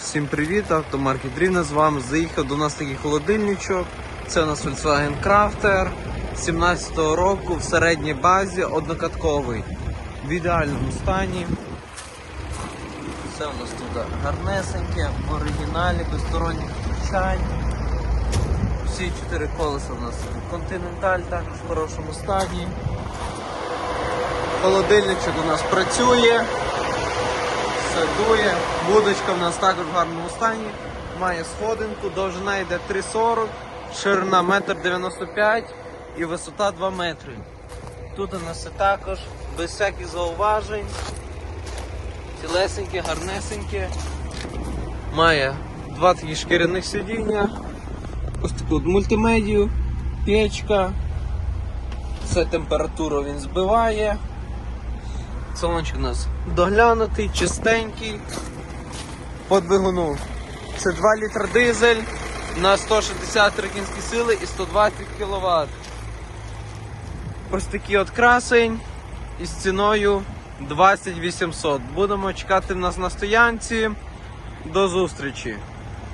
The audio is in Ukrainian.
Всім привіт, автомаркет Рівне з вами. Заїхав до нас такий холодильничок. Це у нас Volkswagen Crafter 17-го року в середній базі однокатковий. В ідеальному стані. Все у нас тут гарнесеньке, в оригіналі, без сторонніх втручань. Всі чотири колеса у нас Continental також в хорошому стані. Холодильничок у нас працює дує. Будочка в нас також в гарному стані. Має сходинку, довжина йде 3,40, ширина 1,95 м і висота 2 метри. Тут у нас також, без всяких зауважень. Цілесеньке, гарнесеньке. Має два такі шкіряних сидіння. Ось таку мультимедію, печка. Все температуру він збиває. Салончик у нас доглянутий, чистенький. По двигуну. Це 2 літра дизель на 163 кінські сили і 120 кВт. Ось такий от красень із ціною 2800. Будемо чекати нас на стоянці. До зустрічі!